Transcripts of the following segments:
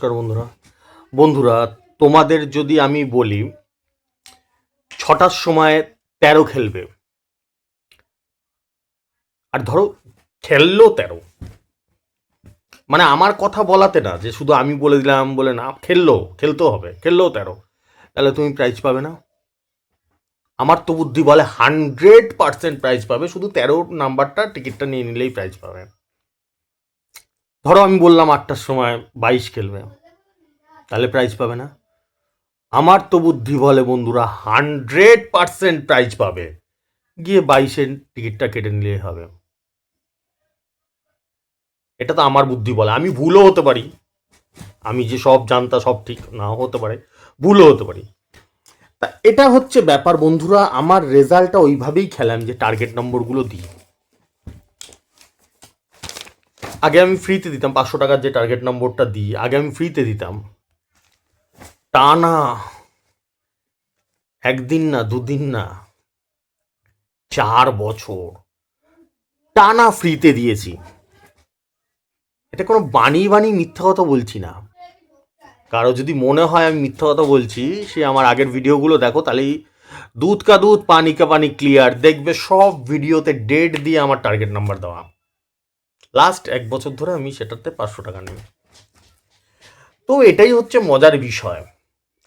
নমস্কার বন্ধুরা। বন্ধুরা, তোমাদের যদি আমি বলি, ছটার সময় তেরো খেলবে। আর ধরো, খেললো তেরো। মানে আমার কথা বলাতে না, যে শুধু আমি বলে দিলাম, বলে না, খেললো, খেলতেও হবে, খেললেও তেরো। তাহলে তুমি প্রাইজ পাবে না। আমার তো বুদ্ধি বলে হান্ড্রেড পার্সেন্ট প্রাইজ পাবে, শুধু তেরো নাম্বারটা টিকিটটা নিয়ে নিলেই প্রাইজ পাবে। ধরো আমি বললাম আটটার সময় বাইশ খেলবে, তাহলে প্রাইজ পাবে না। আমার তো বুদ্ধি বলে বন্ধুরা হান্ড্রেড পার্সেন্ট প্রাইজ পাবে। গিয়ে বাইশের টিকিটটা কেটে নিলেই হবে। এটা তো আমার বুদ্ধি বলে। আমি ভুলও হতে পারি। আমি যে সব জানতা সব ঠিক নাও হতে পারে। ভুলও হতে পারি। তা এটা হচ্ছে ব্যাপার বন্ধুরা। আমার রেজাল্টটা ওইভাবেই খেলাম যে টার্গেট নম্বরগুলো দিই। আগে আমি ফ্রিতে দিতাম পাঁচশো টাকার যে টার্গেট নম্বরটা দিই আগে আমি ফ্রিতে দিতাম। টানা একদিন না, দুদিন না, চার বছর। টানা ফ্রিতে দিয়েছি। এটা কোনো বানিয়ে বানিয়ে মিথ্যা কথা বলছি না। কারও যদি মনে হয় আমি মিথ্যা কথা বলছি, সে আমার আগের ভিডিওগুলো দেখো তাহলেই দুধ কা দুধ, পানি কা পানি ক্লিয়ার দেখবে সব ভিডিওতে ডেট দিয়ে আমার টার্গেট নাম্বার দেওয়া। লাস্ট এক বছর ধরে আমি সেটাতে পাঁচশো টাকা নিই। তো এটাই হচ্ছে মজার বিষয়।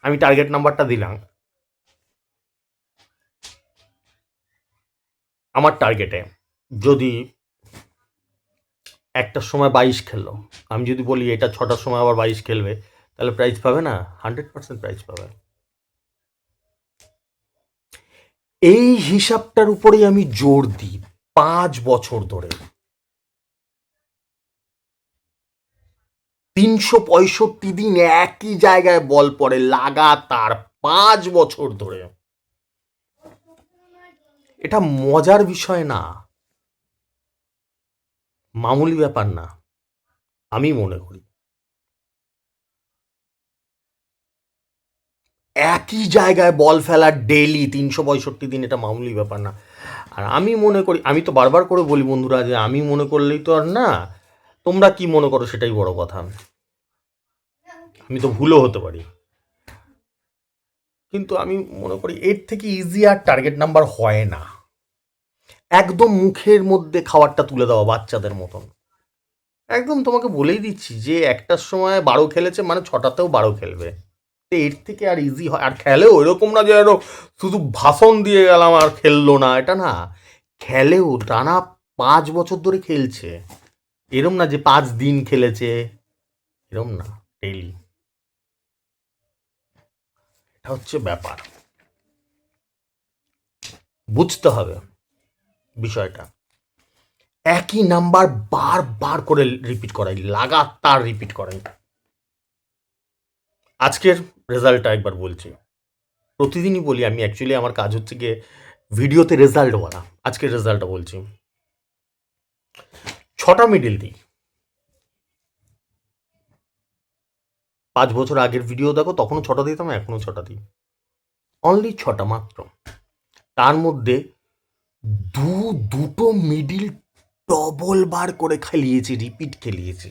আমি টার্গেট নাম্বারটা দিলাম। আমার টার্গেটে যদি একটার সময় বাইশ খেললো, আমি যদি বলি এটা ছটার সময় আবার বাইশ খেলবে, তাহলে প্রাইজ পাবে না? হান্ড্রেড পার্সেন্ট প্রাইজ পাবে। এই হিসাবটার উপরেই আমি জোর দিই পাঁচ বছর ধরে। তিনশো পঁয়ষট্টি দিন একই জায়গায় বল পড়ে লাগাতার পাঁচ বছর ধরে। এটা মজার বিষয় না। মামুলি ব্যাপার না, আমি মনে করি। একই জায়গায় বল ফেলা ডেলি তিনশো পঁয়ষট্টি দিন, এটা মামুলি ব্যাপার না। আর আমি মনে করি, আমি তো বারবার করে বলি বন্ধুরা যে আমি মনে করলেই তো আর না তোমরা কি মনে করো সেটাই বড় কথা? আমি তো ভুলও হতে পারি। কিন্তু আমি মনে করি এর থেকে ইজি আর টার্গেট নাম্বার হয় না। একদম মুখের মধ্যে খাবারটা তুলে দেওয়া বাচ্চাদের মতন। একদম তোমাকে বলেই দিচ্ছি যে একটার সময় বারো খেলেছে মানে ছটাতেও বারো খেলবে। তো এর থেকে আর ইজি হয়। আর খেলেও এরকম না যে আরও শুধু ভাষণ দিয়ে গেলাম আর খেললো না, এটা না। খেলেও টানা পাঁচ বছর ধরে খেলছে। এরম না যে পাঁচ দিন খেলেছে, এরম না ডেইলি এটা হচ্ছে ব্যাপার। বুঝতে হবে বিষয়টা। একই নাম্বার বার বার করে রিপিট করাই, লাগাতার রিপিট করাই। আজকের রেজাল্টটা একবার বলছি। প্রতিদিনই বলি, আমি অ্যাকচুয়ালি আমার কাজ হচ্ছে গিয়ে ভিডিওতে রেজাল্ট বলা আজকের রেজাল্টটা বলছি। ছটা মিডিল দিই। পাঁচ বছর আগের ভিডিও দেখো, তখনও ছটা দিতাম, এখনও ছটা দিই। অনলি ছটা মাত্র। তার মধ্যে দু, দুটো মিডিল ডবল বার করে খেলিয়েছি রিপিট খেলিয়েছি।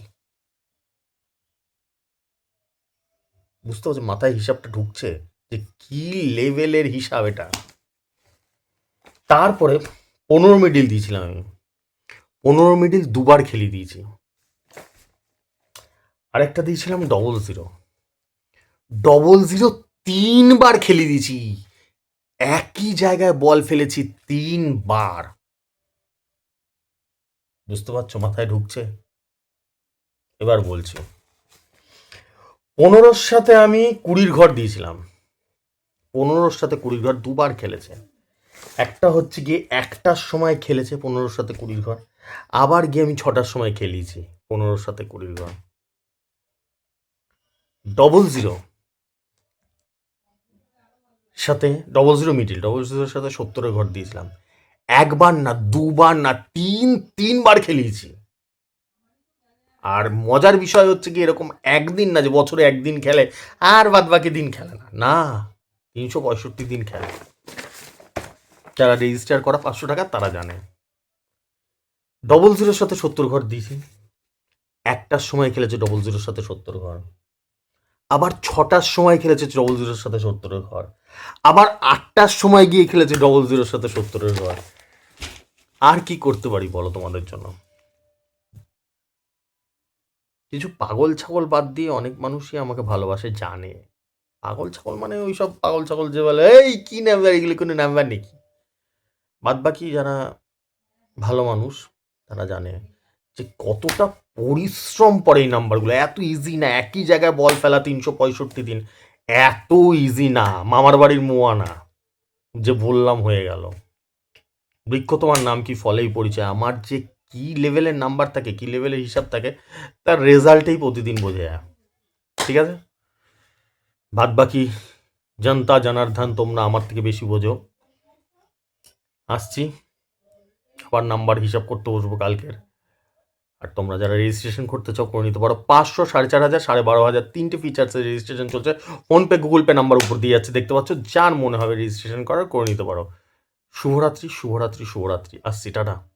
বুঝতে পারছ মাথায় হিসাবটা ঢুকছে যে কি লেভেলের হিসাব এটা। তারপরে পনেরো মিডিল দিয়েছিলাম আমি। পনেরো মিডিল দুবার খেলিয়ে দিয়েছি। আরেকটা দিয়েছিলাম ডবল জিরো ডবল জিরো তিনবার খেলিয়ে দিয়েছি। একই জায়গায় বল ফেলেছি তিনবার। বুঝতে পারছ মাথায় ঢুকছে? এবার বলছি। পনেরোর সাথে আমি কুড়ির ঘর দিয়েছিলাম। পনেরোর সাথে কুড়ির ঘর দুবার খেলেছে। একটা হচ্ছে গিয়ে একটার সময় খেলেছে পনেরোর সাথে কুড়ির ঘর। আবার গিয়ে আমি ছটার সময় খেলিয়েছি পনেরোর সাথে কুড়ির ঘর ডবল জিরো সাথে ডবল জিরো মিডিল ডবল জিরোর সাথে সত্তরের ঘর দিয়েছিলাম। একবার না, দুবার না, তিন, তিনবার খেলিয়েছি আর মজার বিষয় হচ্ছে কি, এরকম একদিন না যে বছরে একদিন খেলে, আর বাদ বাকি দিন খেলে না। না, তিনশো পঁয়ষট্টি দিন খেলে। যারা রেজিস্টার করা পাঁচশো টাকা, তারা জানে। ডবল জিরোর সাথে সত্তর ঘর দিয়েছি। একটার সময় খেলেছে ডবল জিরোর সাথে সত্তর ঘর। আবার ছটার সময় খেলেছে ডবল জিরোর সাথে সত্তরের ঘর। আবার আটটার সময় গিয়ে খেলেছে ডবল জিরোর সাথে সত্তরের ঘর। আর কি করতে পারি বলো তোমাদের জন্য? কিছু পাগল ছাগল বাদ দিয়ে অনেক মানুষই আমাকে ভালোবাসে, জানে। পাগল ছাগল মানে ওই সব পাগল ছাগল যে বলে, এই, কি নাম্বার এগুলি কোনো নাম্বার নাকি? বাদ বাকি যারা ভালো মানুষ তারা জানে যে কতটা পরিশ্রম পড়ে এই নাম্বারগুলো। এত ইজি না, একই জায়গায় বল ফেলা তিনশো পঁয়ষট্টি দিন। এত ইজি না, মামার বাড়ির মোয়া না যে বললাম হয়ে গেল। বৃক্ষ তোমার নাম কি, ফলেই পরিচয়। আমার যে কি লেভেলের নাম্বার থাকে, কি লেভেলের হিসাব থাকে, তার রেজাল্টেই প্রতিদিন বোঝা। যায় ঠিক আছে? বাদ বাকি জনতা জনার্দন তোমরা আমার থেকে বেশি বোঝো। আসছি। আবার নাম্বার হিসাব করতে বসবো কালকের। আর তোমরা যারা রেজিস্ট্রেশন করতে চাও, করে নিতে পারো। পাঁচশো সাড়ে চার হাজার, সাড়ে বারো হাজার তিনটে ফিচার্সের রেজিস্ট্রেশন চলছে। ফোনপে গুগল পে নাম্বার উপর দিয়ে যাচ্ছে। দেখতে পাচ্ছ, যার মনে হবে রেজিস্ট্রেশন করার, করে নিতে পারো। শুভরাত্রি শুভরাত্রি শুভরাত্রি। আসছি টাটা